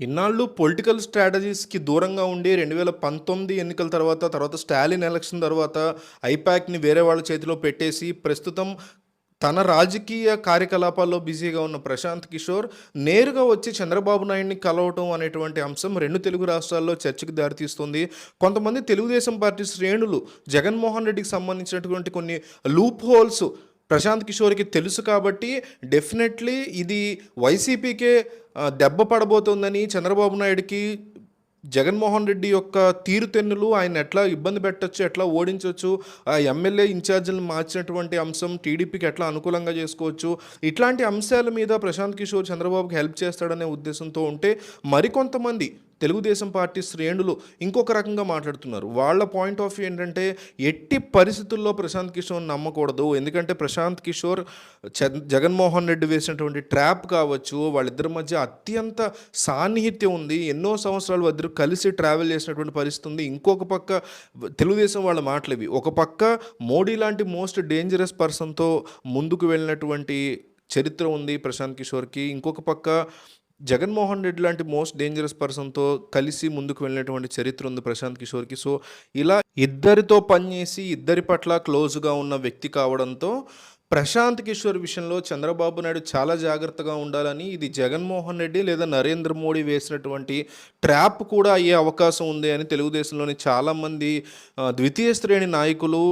ఇన్నాళ్ళు పొలిటికల్ స్ట్రాటజీస్కి దూరంగా ఉండి రెండు వేల పంతొమ్మిది ఎన్నికల తర్వాత తర్వాత స్టాలిన్ ఎలక్షన్ తర్వాత ఐపాక్ని వేరే వాళ్ళ చేతిలో పెట్టేసి ప్రస్తుతం తన రాజకీయ కార్యకలాపాల్లో బిజీగా ఉన్న ప్రశాంత్ కిషోర్ నేరుగా వచ్చి చంద్రబాబు నాయుడిని కలవటం అనేటువంటి అంశం రెండు తెలుగు రాష్ట్రాల్లో చర్చకు దారితీస్తుంది. కొంతమంది తెలుగుదేశం పార్టీ శ్రేణులు జగన్మోహన్ రెడ్డికి సంబంధించినటువంటి కొన్ని లూప్ హోల్స్ ప్రశాంత్ కిషోర్కి తెలుసు కాబట్టి డెఫినెట్లీ ఇది వైసీపీకే దెబ్బ పడబోతోందని చంద్రబాబు నాయుడికి జగన్మోహన్ రెడ్డి యొక్క తీరుతెన్నులు ఆయన ఎట్లా ఇబ్బంది పెట్టొచ్చు ఎట్లా ఓడించవచ్చు ఆ ఎమ్మెల్యే ఇన్ఛార్జీలను మార్చినటువంటి అంశం టీడీపీకి ఎట్లా అనుకూలంగా చేసుకోవచ్చు ఇట్లాంటి అంశాల మీద ప్రశాంత్ కిషోర్ చంద్రబాబుకి హెల్ప్ చేస్తాడనే ఉద్దేశంతో ఉంటే మరికొంతమంది తెలుగుదేశం పార్టీ శ్రేణులు ఇంకొక రకంగా మాట్లాడుతున్నారు. వాళ్ళ పాయింట్ ఆఫ్ వ్యూ ఏంటంటే ఎట్టి పరిస్థితుల్లో ప్రశాంత్ కిషోర్ నమ్మకూడదు. ఎందుకంటే ప్రశాంత్ కిషోర్ చ- జగన్మోహన్ రెడ్డి వేసినటువంటి ట్రాప్ కావచ్చు వాళ్ళిద్దరి మధ్య అత్యంత సాన్నిహిత్యం ఉంది. ఎన్నో సంవత్సరాలు వద్దరు కలిసి ట్రావెల్ చేసినటువంటి పరిస్థితి ఉంది. ఇంకొక పక్క తెలుగుదేశం వాళ్ళ మాటలు ఇవి ఒక పక్క మోడీ లాంటి మోస్ట్ డేంజరస్ పర్సన్తో ముందుకు వెళ్ళినటువంటి చరిత్ర ఉంది ప్రశాంత్ కిషోర్కి. ఇంకొక పక్క జగన్మోహన్ రెడ్డి లాంటి మోస్ట్ డేంజరస్ పర్సన్తో కలిసి ముందుకు వెళ్ళినటువంటి చరిత్ర ఉంది ప్రశాంత్ కిషోర్కి. సో ఇలా ఇద్దరితో పనిచేసి ఇద్దరి పట్ల క్లోజ్గా ఉన్న వ్యక్తి కావడంతో ప్రశాంత్ కిషోర్ విషయంలో చంద్రబాబు నాయుడు చాలా జాగ్రత్తగా ఉండాలని ఇది జగన్మోహన్ రెడ్డి లేదా నరేంద్ర మోడీ వేసినటువంటి ట్రాప్ కూడా అయ్యే అవకాశం ఉంది అని తెలుగుదేశంలోని చాలామంది ద్వితీయ శ్రేణి నాయకులు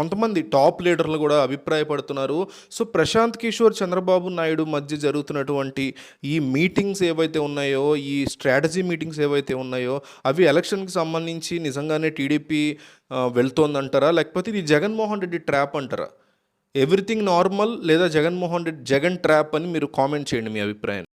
కొంతమంది టాప్ లీడర్లు కూడా అభిప్రాయపడుతున్నారు. సో ప్రశాంత్ కిషోర్ చంద్రబాబు నాయుడు మధ్య జరుగుతున్నటువంటి ఈ మీటింగ్స్ ఏవైతే ఉన్నాయో ఈ స్ట్రాటజీ మీటింగ్స్ ఏవైతే ఉన్నాయో అవి ఎలక్షన్కి సంబంధించి నిజంగానే టీడీపీ వెళ్తోందంటారా? లేకపోతే ఇది జగన్మోహన్ రెడ్డి ట్రాప్ అంటారా? ఎవ్రీథింగ్ నార్మల్ లేదా జగన్మోహన్ రెడ్డి జగన్ ట్రాప్ అని మీరు కామెంట్ చేయండి మీ అభిప్రాయం.